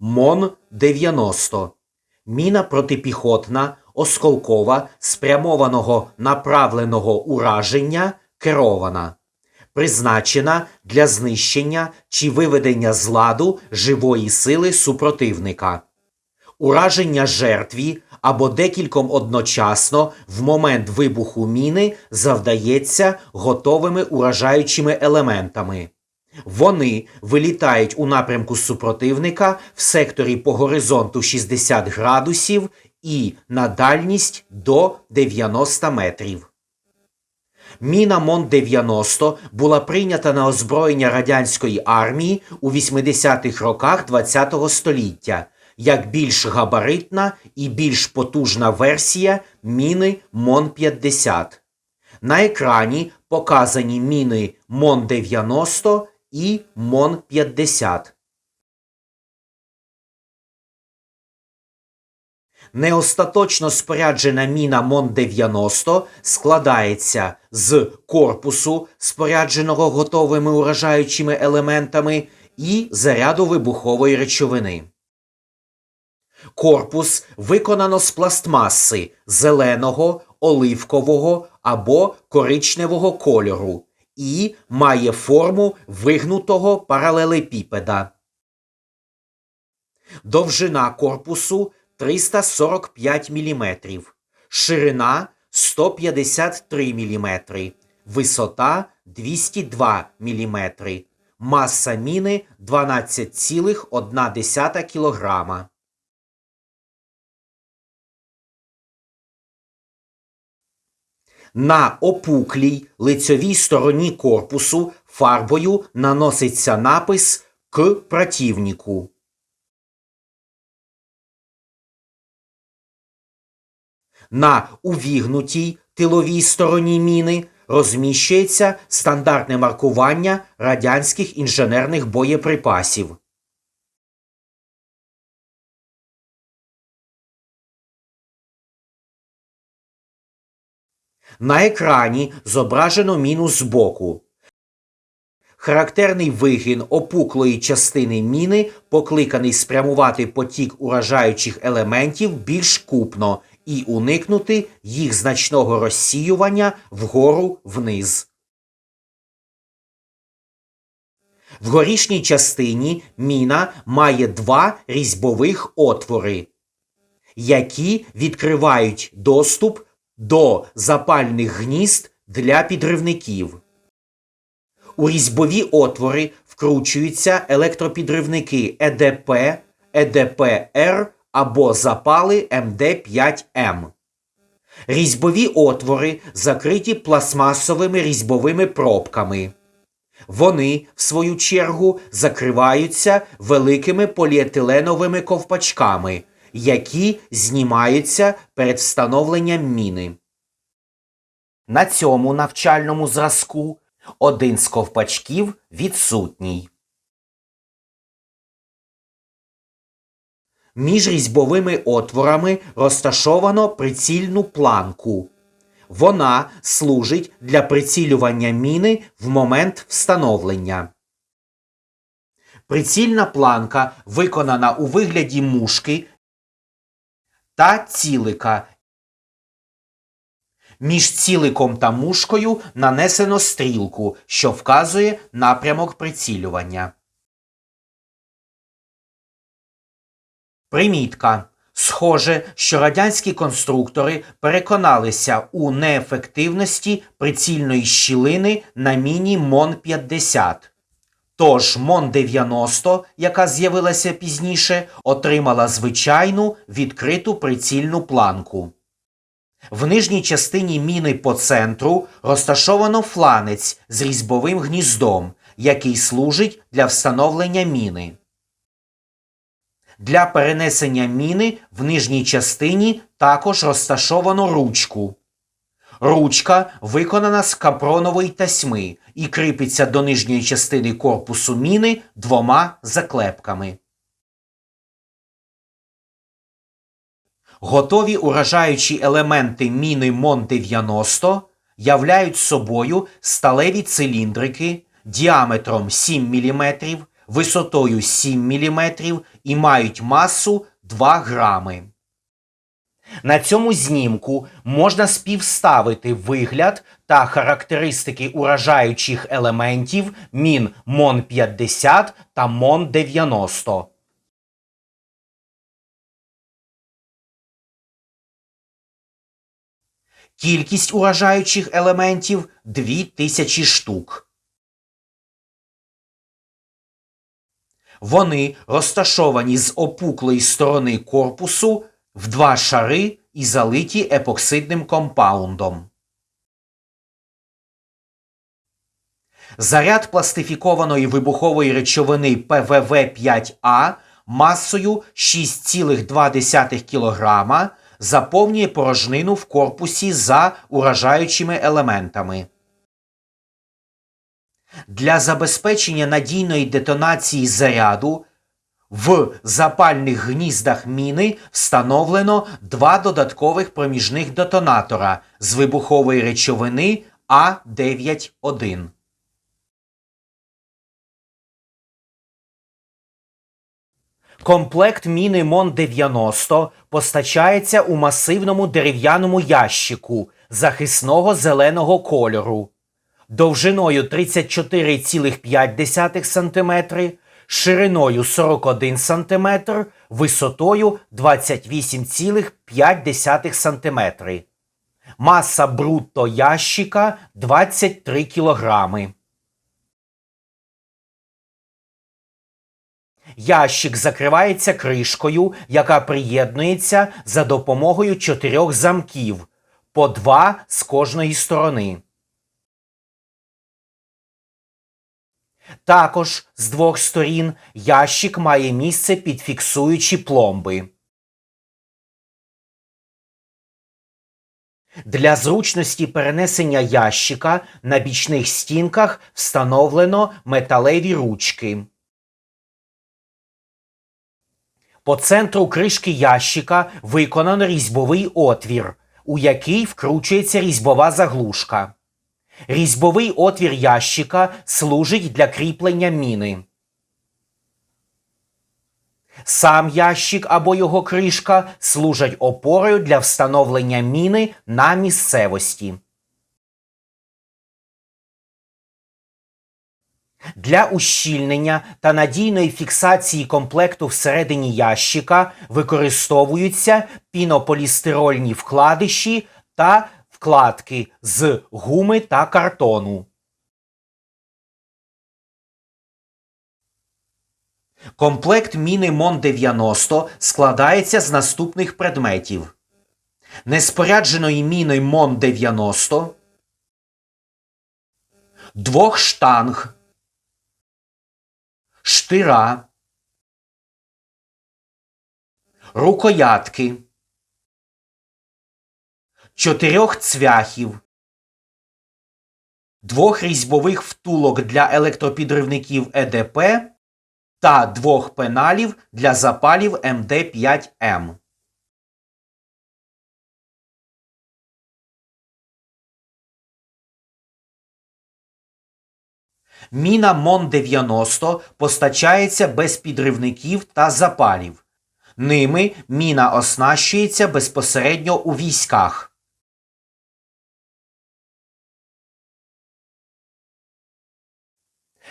МОН-90. Міна протипіхотна, осколкова, спрямованого направленого ураження, керована. Призначена для знищення чи виведення з ладу живої сили супротивника. Ураження жертві або декільком одночасно в момент вибуху міни завдається готовими уражаючими елементами. Вони вилітають у напрямку супротивника в секторі по горизонту 60 градусів і на дальність до 90 метрів. Міна МОН-90 була прийнята на озброєння радянської армії у 80-х роках ХХ століття як більш габаритна і більш потужна версія міни МОН-50. На екрані показані міни МОН-90 і МОН-50. Неостаточно споряджена міна МОН-90 складається з корпусу, спорядженого готовими уражаючими елементами, і заряду вибухової речовини. Корпус виконано з пластмаси зеленого, оливкового або коричневого кольору і має форму вигнутого паралелепіпеда. Довжина корпусу 345 мм, ширина 153 мм, висота 202 мм, маса міни 12,1 кг. На опуклій лицьовій стороні корпусу фарбою наноситься напис К противнику. На увігнутій тиловій стороні міни розміщується стандартне маркування радянських інженерних боєприпасів. На екрані зображено міну збоку. Характерний вигін опуклої частини міни покликаний спрямувати потік уражаючих елементів більш купно і уникнути їх значного розсіювання вгору вниз. В горішній частині міна має два різьбових отвори, які відкривають доступ до запальних гнізд для підривників. У різьбові отвори вкручуються електропідривники ЕДП, ЕДПР або запали МД5М. Різьбові отвори закриті пластмасовими різьбовими пробками. Вони, в свою чергу, закриваються великими поліетиленовими ковпачками, які знімаються перед встановленням міни. На цьому навчальному зразку один з ковпачків відсутній. Між різьбовими отворами розташовано прицільну планку. Вона служить для прицілювання міни в момент встановлення. Прицільна планка виконана у вигляді мушки та цілика. Між ціликом та мушкою нанесено стрілку, що вказує напрямок прицілювання. Примітка. Схоже, що радянські конструктори переконалися у неефективності прицільної щілини на міні МОН-50. Тож МОН-90, яка з'явилася пізніше, отримала звичайну відкриту прицільну планку. В нижній частині міни по центру розташовано фланець з різьбовим гніздом, який служить для встановлення міни. Для перенесення міни в нижній частині також розташовано ручку. Ручка виконана з капронової тасьми і кріпиться до нижньої частини корпусу міни двома заклепками. Готові уражаючі елементи міни МОН-90 являють собою сталеві циліндрики діаметром 7 мм, висотою 7 мм і мають масу 2 грами. На цьому знімку можна співставити вигляд та характеристики уражаючих елементів мін МОН-50 та МОН-90. Кількість уражаючих елементів 2000 штук. Вони розташовані з опуклої сторони корпусу в два шари і залиті епоксидним компаундом. Заряд пластифікованої вибухової речовини ПВВ-5А масою 6,2 кг заповнює порожнину в корпусі за уражаючими елементами. Для забезпечення надійної детонації заряду в запальних гніздах міни встановлено два додаткових проміжних детонатора з вибухової речовини А91. Комплект міни МОН-90 постачається у масивному дерев'яному ящику захисного зеленого кольору довжиною 34,5 см, шириною 41 см, висотою 28,5 см. Маса брутто ящика 23 кг. Ящик закривається кришкою, яка приєднується за допомогою чотирьох замків по два з кожної сторони. Також з двох сторін ящик має місце під фіксуючі пломби. Для зручності перенесення ящика на бічних стінках встановлено металеві ручки. По центру кришки ящика виконано різьбовий отвір, у який вкручується різьбова заглушка. Різьбовий отвір ящика служить для кріплення міни. Сам ящик або його кришка служать опорою для встановлення міни на місцевості. Для ущільнення та надійної фіксації комплекту всередині ящика використовуються пінополістирольні вкладиші та вкладки з гуми та картону. Комплект міни МОН-90 складається з наступних предметів. Неспорядженої міни МОН-90, двох штанг, штира, рукоятки чотирьох цвяхів, двох різьбових втулок для електропідривників ЕДП та двох пеналів для запалів МД5М. Міна МОН-90 постачається без підривників та запалів. Ними міна оснащується безпосередньо у військах.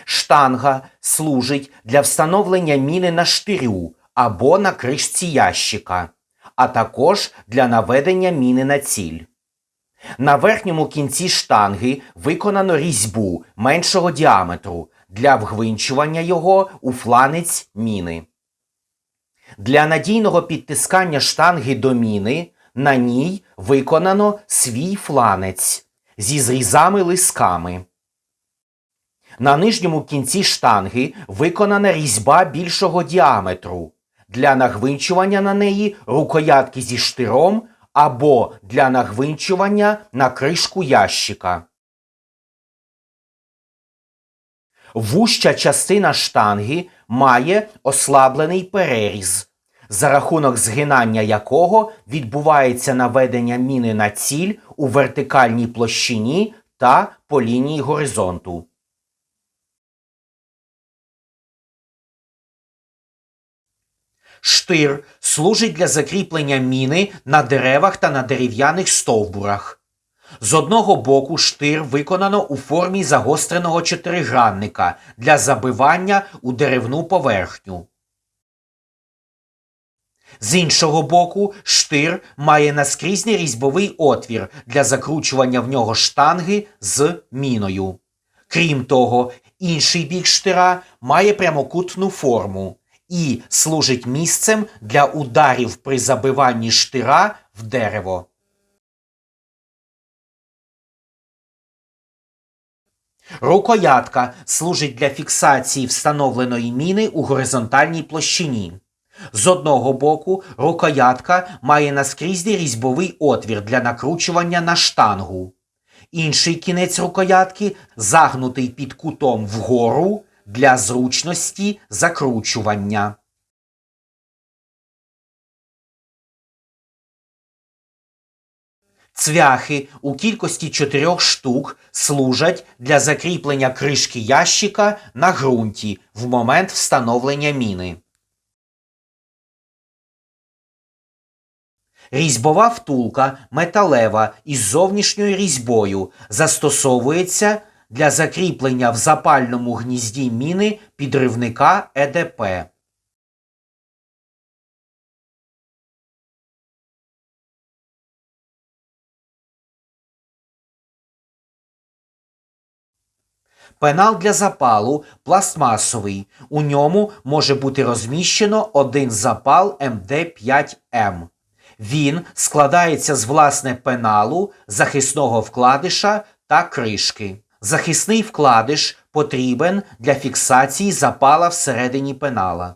Штанга служить для встановлення міни на штирю або на кришці ящика, а також для наведення міни на ціль. На верхньому кінці штанги виконано різьбу меншого діаметру для вгвинчування його у фланець міни. Для надійного підтискання штанги до міни на ній виконано свій фланець зі зрізами лисками. На нижньому кінці штанги виконана різьба більшого діаметру для нагвинчування на неї рукоятки зі штиром або для нагвинчування на кришку ящика. Вуща частина штанги має ослаблений переріз, за рахунок згинання якого відбувається наведення міни на ціль у вертикальній площині та по лінії горизонту. Штир служить для закріплення міни на деревах та на дерев'яних стовбурах. З одного боку штир виконано у формі загостреного чотиригранника для забивання у деревну поверхню. З іншого боку, штир має наскрізний різьбовий отвір для закручування в нього штанги з міною. Крім того, інший бік штира має прямокутну форму і служить місцем для ударів при забиванні штира в дерево. Рукоятка служить для фіксації встановленої міни у горизонтальній площині. З одного боку, рукоятка має наскрізний різьбовий отвір для накручування на штангу. Інший кінець рукоятки загнутий під кутом вгору для зручності закручування. Цвяхи у кількості чотирьох штук служать для закріплення кришки ящика на ґрунті в момент встановлення міни. Різьбова втулка металева із зовнішньою різьбою застосовується для закріплення в запальному гнізді міни підривника ЕДП. Пенал для запалу пластмасовий. У ньому може бути розміщено один запал МД5М. Він складається з власне пеналу, захисного вкладиша та кришки. Захисний вкладиш потрібен для фіксації запала всередині пенала.